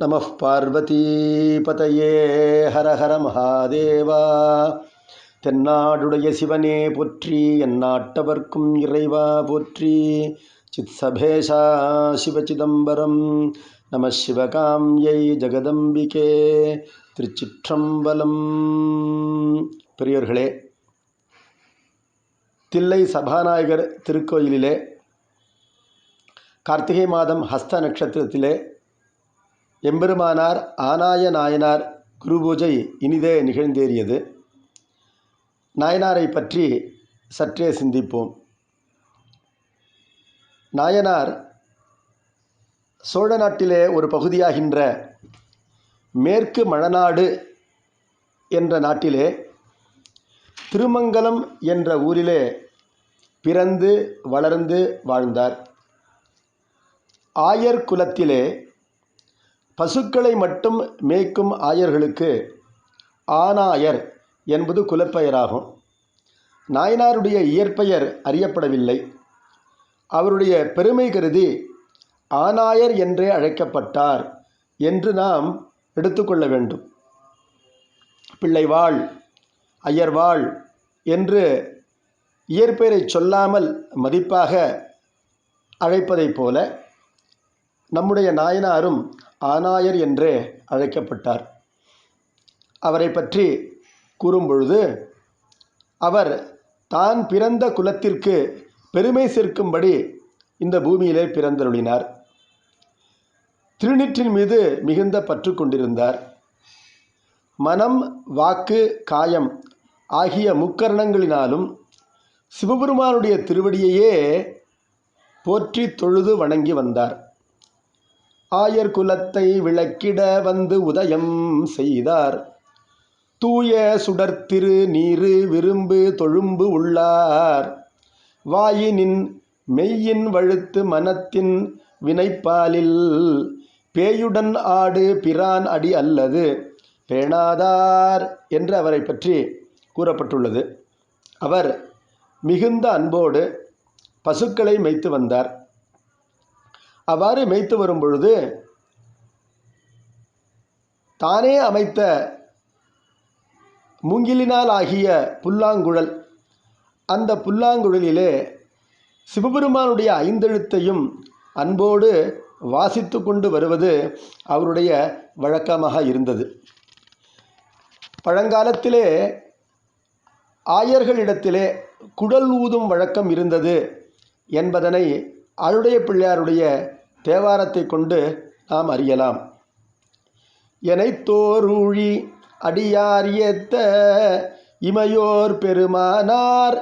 நம பார்வதீபதையே ஹர ஹர மகாதேவா தென்னாடுடைய சிவனே போற்றி எந்நாட்டவர்க்கும் இறைவா போற்றி. சித்சபேஷா சிவச்சிதம்பரம் நம சிவகாம்யை ஜெகதம்பிகே திருச்சிற்றம்பலம். பெரியோர்களே தில்லை சபாநாயகர் திருக்கோயிலிலே கார்த்திகை மாதம் ஹஸ்த நட்சத்திரத்திலே எம்பெருமானார் ஆனாய நாயனார் குருபூஜை இனிதே நிகழ்ந்தேறியது. நாயனாரை பற்றி சற்றே சிந்திப்போம். நாயனார் சோழ நாட்டிலே ஒரு பகுதியாகின்ற மேற்கு மழநாடு என்ற நாட்டிலே திருமங்கலம் என்ற ஊரிலே பிறந்து வளர்ந்து வாழ்ந்தார். ஆயர் குலத்திலே பசுக்களை மட்டும் மேய்க்கும் ஆயர்களுக்கு ஆனாயர் என்பது குலப்பெயராகும். நாயனாருடைய இயற்பெயர் அறியப்படவில்லை. அவருடைய பெருமை கருதி ஆனாயர் என்றே அழைக்கப்பட்டார் என்று நாம் எடுத்துக்கொள்ள வேண்டும். பிள்ளைவாள் ஐயர்வாள் என்று இயற்பெயரை சொல்லாமல் மதிப்பாக அழைப்பதைப் போல நம்முடைய நாயனாரும் ஆனாயர் என்றே அழைக்கப்பட்டார். அவரை பற்றி கூறும்பொழுது அவர் தான் பிறந்த குலத்திற்கு பெருமை சேர்க்கும்படி இந்த பூமியிலே பிறந்தருளினார். திருநீற்றின் மீது மிகுந்த பற்று கொண்டிருந்தார். மனம் வாக்கு காயம் ஆகிய முக்கரணங்களினாலும் சிவபெருமானுடைய திருவடியையே போற்றி தொழுது வணங்கி வந்தார். ஆயர் குலத்தை விளக்கிட வந்து உதயம் செய்தார். தூய சுடர்த்திரு நீரு விரும்பு தொழும்பு உள்ளார். வாயினின் மெய்யின் வழுத்து மனத்தின் வினைப்பாலில் பேயுடன் ஆடு பிரான் அடி அல்லது பேணாதார் என்று அவரை பற்றி கூறப்பட்டுள்ளது. அவர் மிகுந்த அன்போடு பசுக்களை மேய்த்து வந்தார். அவ்வாறு மேய்த்து வரும் பொழுது தானே அமைத்த மூங்கிலினால் ஆகிய புல்லாங்குழல் அந்த புல்லாங்குழலிலே சிவபெருமானுடைய ஐந்தெழுத்தையும் அன்போடு வாசித்து கொண்டு வருவது அவருடைய வழக்கமாக இருந்தது. பழங்காலத்திலே ஆயர்களிடத்திலே குடல் ஊதும் வழக்கம் இருந்தது என்பதனை அருடைய பிள்ளையாருடைய தேவாரத்தை கொண்டு நாம் அறியலாம். எனைத்தோருழி அடியார் ஏத்த இமையோர் பெருமானார்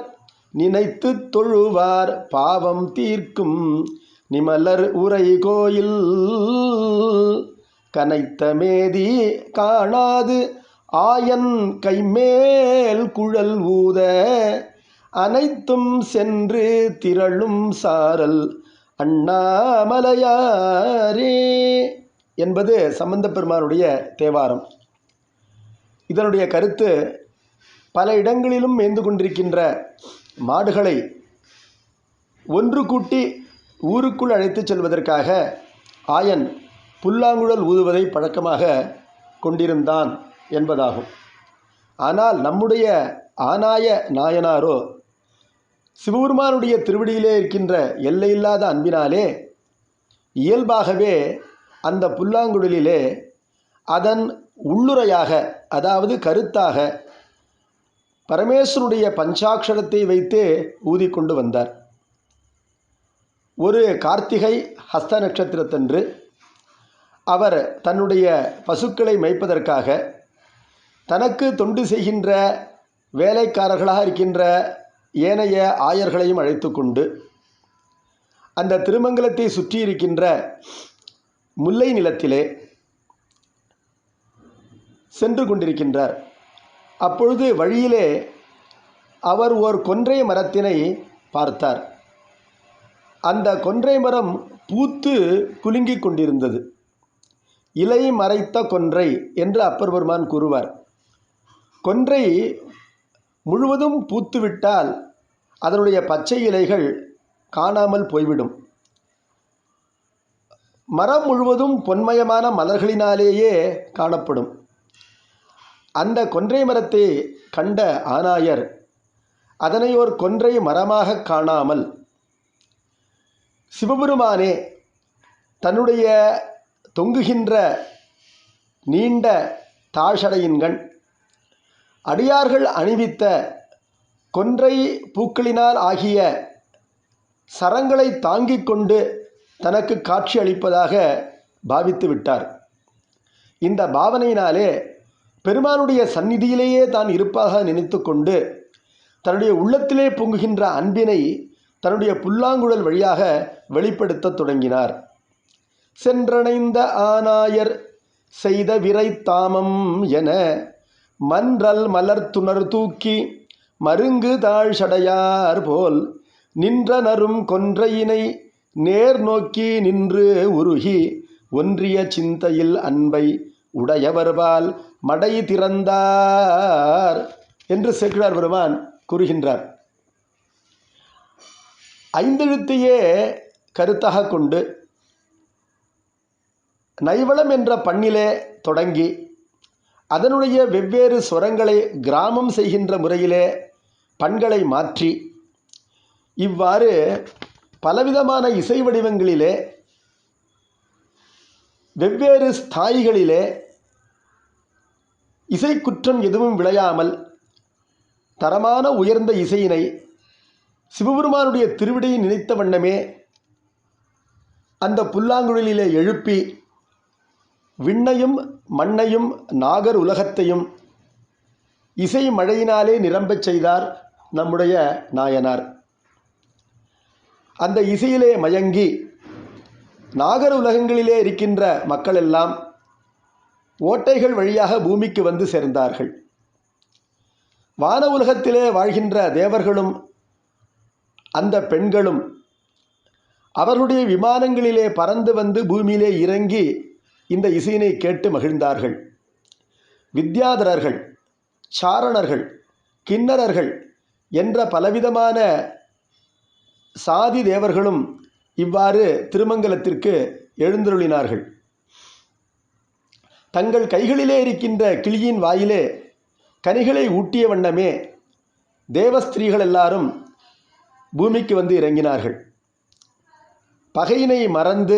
நினைத்து தொழுவார் பாவம் தீர்க்கும் நிமலர் உரை கோயில் கனைத்த மேதி காணாது ஆயன் கைமேல் குழல் ஊத அனைத்தும் சென்று திரளும் சாரல் அண்ணாமலையாரே என்பது சம்பந்த பெருமானுடைய தேவாரம். இதனுடைய கருத்து பல இடங்களிலும் மேய்ந்து கொண்டிருக்கின்ற மாடுகளை ஒன்று கூட்டி ஊருக்குள் அழைத்துச் செல்வதற்காக ஆயன் புல்லாங்குழல் ஊதுவதை பழக்கமாக கொண்டிருந்தான் என்பதாகும். ஆனால் நம்முடைய ஆனாய நாயனாரோ சிவபெருமானுடைய திருவடியிலே இருக்கின்ற எல்லையில்லாத அன்பினாலே இயல்பாகவே அந்த புல்லாங்குழலிலே அதன் உள்ளுரையாக அதாவது கருத்தாக பரமேஸ்வருடைய பஞ்சாட்சரத்தை வைத்து ஊதிக்கொண்டு வந்தார். ஒரு கார்த்திகை ஹஸ்த நட்சத்திரத்தன்று அவர் தன்னுடைய பசுக்களை மேய்ப்பதற்காக தனக்கு தொண்டு செய்கின்ற வேலைக்காரர்களாக இருக்கின்ற ஏனைய ஆயர்களையும் அழைத்து கொண்டு அந்த திருமங்கலத்தை சுற்றி இருக்கின்ற முல்லை நிலத்திலே சென்று கொண்டிருக்கின்றார். அப்பொழுது வழியிலே அவர் ஓர் கொன்றை மரத்தினை பார்த்தார். அந்த கொன்றை மரம் பூத்து குலுங்கிக் கொண்டிருந்தது. இலை மறைத்த கொன்றை என்று அப்பர் பெருமான் கூறுவார். கொன்றை முழுவதும் பூத்துவிட்டால் அதனுடைய பச்சை இலைகள் காணாமல் போய்விடும். மரம் முழுவதும் பொன்மயமான மலர்களினாலேயே காணப்படும். அந்த கொன்றை மரத்தை கண்ட ஆனாயர் அதனை ஒரு கொன்றை மரமாக காணாமல் சிவபெருமானே தன்னுடைய தொங்குகின்ற நீண்ட தாஷடையின்கண் அடியார்கள் அணிவித்த கொன்றை பூக்களினால் ஆகிய சரங்களை தாங்கிக் கொண்டு தனக்கு காட்சி அளிப்பதாக பாவித்து விட்டார். இந்த பாவனையினாலே பெருமானுடைய சந்நிதியிலேயே தான் இருப்பாக நினைத்து கொண்டு தன்னுடைய உள்ளத்திலே பொங்குகின்ற அன்பினை தன்னுடைய புல்லாங்குழல் வழியாக வெளிப்படுத்தத் தொடங்கினார். சென்றணைந்த ஆனாயர் செய்த விரை தாமம் என மன்றல் மலர் துணர் தூக்கி மருங்கு தாழ் சடையார் போல் நின்ற நரும் கொன்றையினை நேர் நோக்கி நின்று உருகி ஒன்றிய சிந்தையில் அன்பை உடையவர்பால் மடை திறந்தார் என்று சேக்கிழார் பெருமான் கூறுகின்றார். ஐந்தெழுத்தையே கருத்தாக கொண்டு நைவளம் என்ற பண்ணிலே தொடங்கி அதனுடைய வெவ்வேறு ஸ்வரங்களை கிராமம் செய்கின்ற முறையிலே பண்களை மாற்றி இவ்வாறு பலவிதமான இசை வடிவங்களிலே வெவ்வேறு ஸ்தாயிகளிலே இசை குற்றம் எதுவும் விளையாமல் தரமான உயர்ந்த இசையினை சிவபெருமானுடைய திருவிடையை நினைத்த வண்ணமே அந்த புல்லாங்குழலிலே எழுப்பி விண்ணையும் மண்ணையும் நாகர் உலகத்தையும் இசை மழையினாலே நிரம்பச் செய்தார் நம்முடைய நாயனார். அந்த இசையிலே மயங்கி நாகர் உலகங்களிலே இருக்கின்ற மக்கள் எல்லாம் ஓட்டைகள் வழியாக பூமிக்கு வந்து சேர்ந்தார்கள். வான உலகத்திலே வாழ்கின்ற தேவர்களும் அந்த பெண்களும் அவர்களுடைய விமானங்களிலே பறந்து வந்து பூமியிலே இறங்கி இந்த இசையினை கேட்டு மகிழ்ந்தார்கள். வித்யாதரர்கள் சாரணர்கள் கிண்ணறர்கள் என்ற பலவிதமான சாதி தேவர்களும் இவ்வாறு திருமங்கலத்திற்கு எழுந்தருளினார்கள். தங்கள் கைகளிலே இருக்கின்ற கிளியின் வாயிலே கனிகளை ஊட்டிய வண்ணமே தேவஸ்திரீகள் எல்லாரும் பூமிக்கு வந்து இறங்கினார்கள். பகையினை மறந்து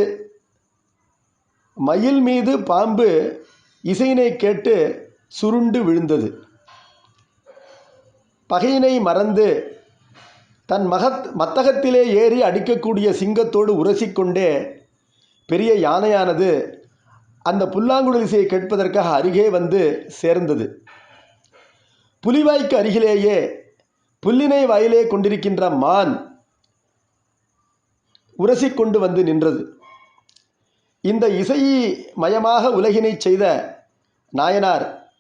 மயில் மீது பாம்பு இசையினை கேட்டு சுருண்டு விழுந்தது. பகையினை மறந்து தன் மகத் மத்தகத்திலே ஏறி அடிக்கக்கூடிய சிங்கத்தோடு உரசிக்கொண்டே பெரிய யானையானது அந்த புல்லாங்குழல் இசையை கேட்பதற்காக அருகே வந்து சேர்ந்தது. புலிவாய்க்கு அருகிலேயே புல்லினை வாயிலே கொண்டிருக்கின்ற மான் உரசிக்கொண்டு வந்து நின்றது. இந்த இசை மயமாக உலகினை செய்த நாயனார்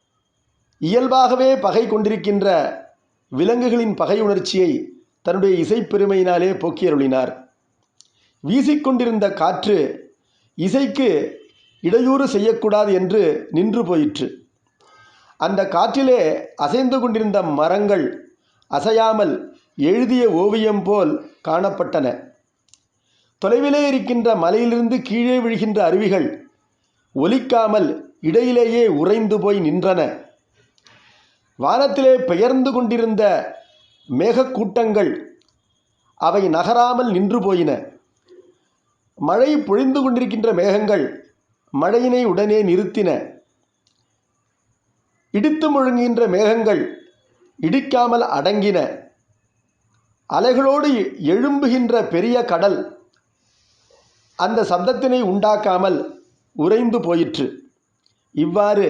இயல்பாகவே பகை கொண்டிருக்கின்ற விலங்குகளின் பகை உணர்ச்சியை தன்னுடைய இசைப்பெருமையினாலே போக்கியருளினார். வீசிக்கொண்டிருந்த காற்று இசைக்கு இடையூறு செய்யக்கூடாது என்று நின்று போயிற்று. அந்த காற்றிலே அசைந்து கொண்டிருந்த மரங்கள் அசையாமல் எழுதிய ஓவியம் போல் காணப்பட்டன. தொலைவிலே இருக்கின்ற மலையிலிருந்து கீழே விழுகின்ற அருவிகள் ஒலிக்காமல் இடையிலேயே உறைந்து போய் நின்றன. வானத்திலே பெயர்ந்து கொண்டிருந்த மேகக்கூட்டங்கள் அவை நகராமல் நின்று போயின. மழை பொழிந்து கொண்டிருக்கின்ற மேகங்கள் மழையினை உடனே நிறுத்தின. இடித்து முழுங்குகின்ற மேகங்கள் இடிக்காமல் அடங்கின. அலைகளோடு எழும்புகின்ற பெரிய கடல் அந்த சப்தத்தினை உண்டாக்காமல் உறைந்து போயிற்று. இவ்வாறு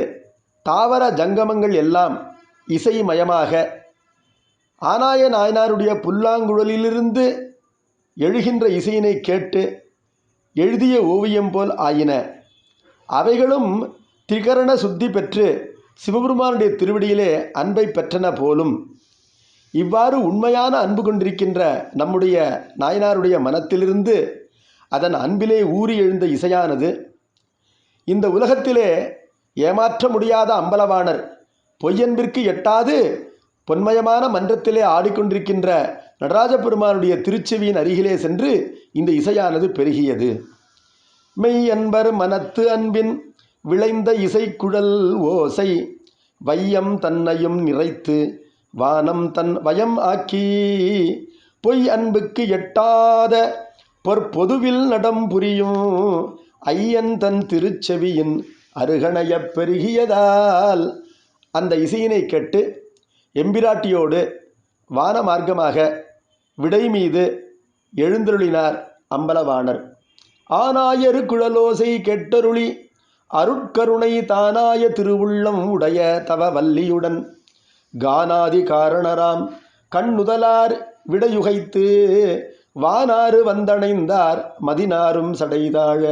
தாவர ஜங்கமங்கள் எல்லாம் இசைமயமாக ஆனாய நாயனாருடைய புல்லாங்குழலிலிருந்து எழுகின்ற இசையினை கேட்டு எழுதிய ஓவியம் போல் ஆயின. அவைகளும் திகரண சுத்தி பெற்று சிவபெருமானுடைய திருவடியிலே அன்பை பெற்றன போலும். இவ்வாறு உண்மையான அன்பு கொண்டிருக்கின்ற நம்முடைய நாயனாருடைய மனத்திலிருந்து அதன் அன்பிலே ஊறி எழுந்த இசையானது இந்த உலகத்திலே ஏமாற்ற முடியாத அம்பலவாணர் பொய்யன்பிற்கு எட்டாது பொன்மயமான மன்றத்திலே ஆடிக்கொண்டிருக்கின்ற நடராஜ பெருமானுடைய திருச்செவியின் அருகிலே சென்று இந்த இசையானது பெருகியது. மெய் அன்பர் மனத்து அன்பின் விளைந்த இசைக்குழல் ஓசை வையம் தன்னையும் நிறைத்து வானம் தன் வயம் ஆக்கி பொய் அன்புக்கு எட்டாத பொற்பொதுவில் நடம் புரியும் ஐயன் தன் திருச்செவியின் அருகணையப் பெருகியதால் அந்த இசையினை கேட்டு எம்பிராட்டியோடு வான மார்க்கமாக விடை மீது எழுந்தருளினார் அம்பலவாணர். ஆனாயரு குழலோசை கெட்டருளி அருட்கருணை தானாய திருவுள்ளம் உடைய தவ வல்லியுடன் கானாதி காரணராம் கண்ணுதலார் விடையுகைத்து வானாறு வந்தணைந்தார் மதினாரும் சடைதாழ.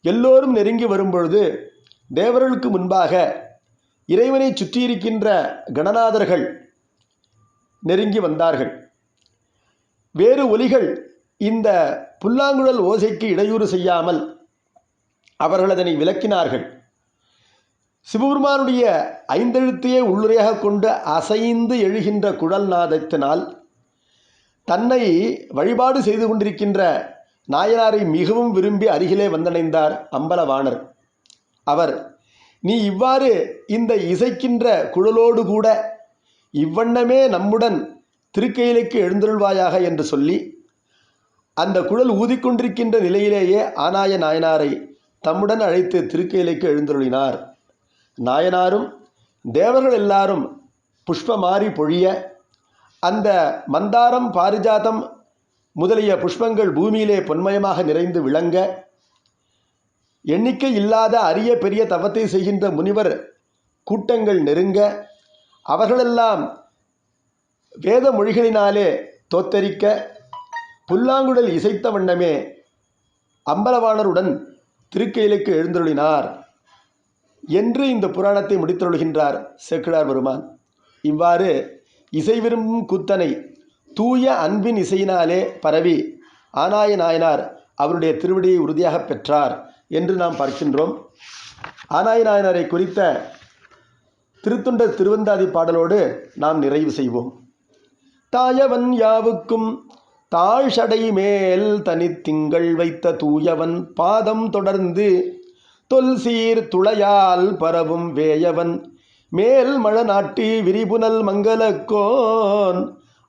எல்லோரும் நெருங்கி வரும்பொழுது தேவர்களுக்கு முன்பாக இறைவனை சுற்றியிருக்கின்ற கணநாதர்கள் நெருங்கி வந்தார்கள். வேறு ஒலிகள் இந்த புல்லாங்குழல் ஓசைக்கு இடையூறு செய்யாமல் அவர்கள் அதனை விளக்கினார்கள். சிவபெருமானுடைய ஐந்தெழுத்தையே உள்ளுரையாக கொண்டு அசைந்து எழுகின்ற குழல் நாதத்தினால் தன்னை வழிபாடு செய்து கொண்டிருக்கின்ற நாயனாரை மிகவும் விரும்பி அருகிலே வந்தடைந்தார் அம்பலவாணர். அவர் நீ இவ்வாறு இந்த இசைக்கின்ற குழலோடு கூட இவ்வண்ணமே நம்முடன் திருக்கையிலைக்கு எழுந்தருள்வாயாக என்று சொல்லி அந்த குழல் ஊதிக்கொண்டிருக்கின்ற நிலையிலேயே ஆனாய நாயனாரை தம்முடன் அழைத்து திருக்கையிலைக்கு எழுந்தருளினார். நாயனாரும் தேவர்கள் எல்லாரும் புஷ்பமாரி பொழிய அந்த மந்தாரம் பாரிஜாதம் முதலிய புஷ்பங்கள் பூமியிலே பொன்மயமாக நிறைந்து விளங்க எண்ணிக்கை இல்லாத அரிய பெரிய தவத்தை செய்கின்ற முனிவர் கூட்டங்கள் நெருங்க அவர்களெல்லாம் வேத மொழிகளினாலே தோத்தரிக்க புல்லாங்குழல் இசைத்த வண்ணமே அம்பலவாணருடன் திருக்கையிலுக்கு எழுந்தருளினார் என்று இந்த புராணத்தை முடித்தருள்கின்றார் சேக்கிழார் பெருமான். இவ்வாறு இசை விரும்பும் கூத்தனை. தூய அன்பின் இசையினாலே பரவி ஆனாய நாயனார் அவருடைய திருவடியை உறுதியாக பெற்றார் என்று நாம் பார்க்கின்றோம். ஆனாய நாயனாரை குறித்த திருத்துண்ட திருவந்தாதி பாடலோடு நாம் நிறைவு செய்வோம். தாயவன் யாவுக்கும் தாழ்ஷடை மேல் தனித்திங்கள் வைத்த தூயவன் பாதம் தொடர்ந்து தொல் சீர் துளையால் பரவும் வேயவன் மேல் மழ நாட்டி விரிபுனல் மங்களக்கோன்.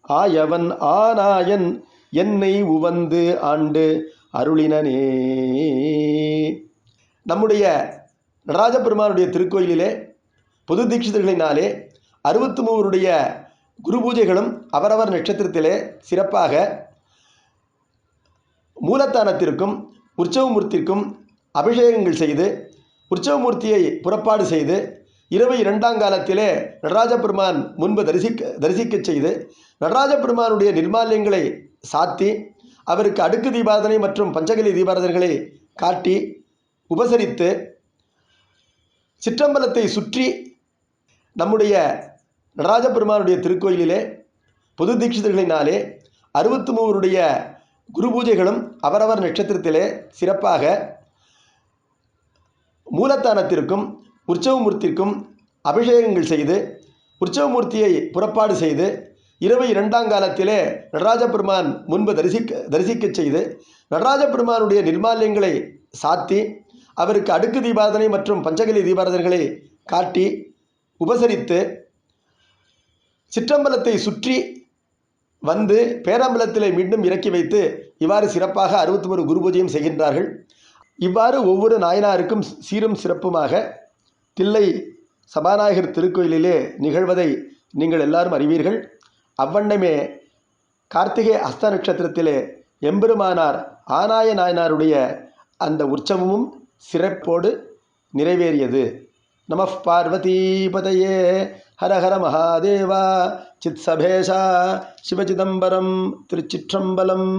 ஆயவன் ஆனாயன் என்னை உவந்து ஆண்டு அருளினனே. நம்முடைய நடராஜ பெருமானுடைய திருக்கோயிலிலே பொது தீட்சிதர்களினாலே அறுபத்தி மூவருடைய குரு பூஜைகளும் அவரவர் நட்சத்திரத்திலே சிறப்பாக மூலத்தானத்திற்கும் உற்சவமூர்த்திக்கும் அபிஷேகங்கள் செய்து உற்சவமூர்த்தியை புறப்பாடு செய்து இரவு இரண்டாம் காலத்திலே நடராஜ பெருமான் முன்பு தரிசிக்க தரிசிக்க செய்து நடராஜ பெருமானுடைய சாத்தி அவருக்கு அடுக்கு தீபாரதனை மற்றும் பஞ்சகலி தீபாரதனைகளை காட்டி உபசரித்து சிற்றம்பலத்தை சுற்றி நம்முடைய நடராஜ பெருமானுடைய திருக்கோயிலிலே பொது தீட்சிதர்களினாலே அறுபத்து மூவருடைய குரு பூஜைகளும் அவரவர் நட்சத்திரத்திலே சிறப்பாக மூலத்தானத்திற்கும் உற்சவமூர்த்திக்கும் அபிஷேகங்கள் செய்து உற்சவமூர்த்தியை புறப்பாடு செய்து இரவு இரண்டாம் காலத்திலே நடராஜ பெருமான் முன்பு தரிசிக்க தரிசிக்கச் செய்து நடராஜ பெருமானுடைய சாத்தி அவருக்கு அடுக்கு தீபாரதனை மற்றும் பஞ்சகலி தீபாரதனைகளை காட்டி உபசரித்து சிற்றம்பலத்தை சுற்றி வந்து பேரம்பலத்திலே மீண்டும் இறக்கி வைத்து இவ்வாறு சிறப்பாக அறுபத்தி ஒரு குரு பூஜையும் செய்கின்றார்கள். இவ்வாறு ஒவ்வொரு நாயனாருக்கும் சீரும் சிறப்புமாக தில்லை சபாநாயகர் திருக்கோயிலிலே நிகழ்வதை நீங்கள் எல்லாரும் அறிவீர்கள். அவ்வண்ணமே கார்த்திகை அஸ்த நட்சத்திரத்திலே எம்பெருமானார் ஆனாய நாயனாருடைய அந்த உற்சவமும் சிறப்போடு நிறைவேறியது. நம பார்வதீபதையே ஹர ஹர மகாதேவா சித் சபேஷா சிவசிதம்பரம் திருச்சிற்றம்பலம்.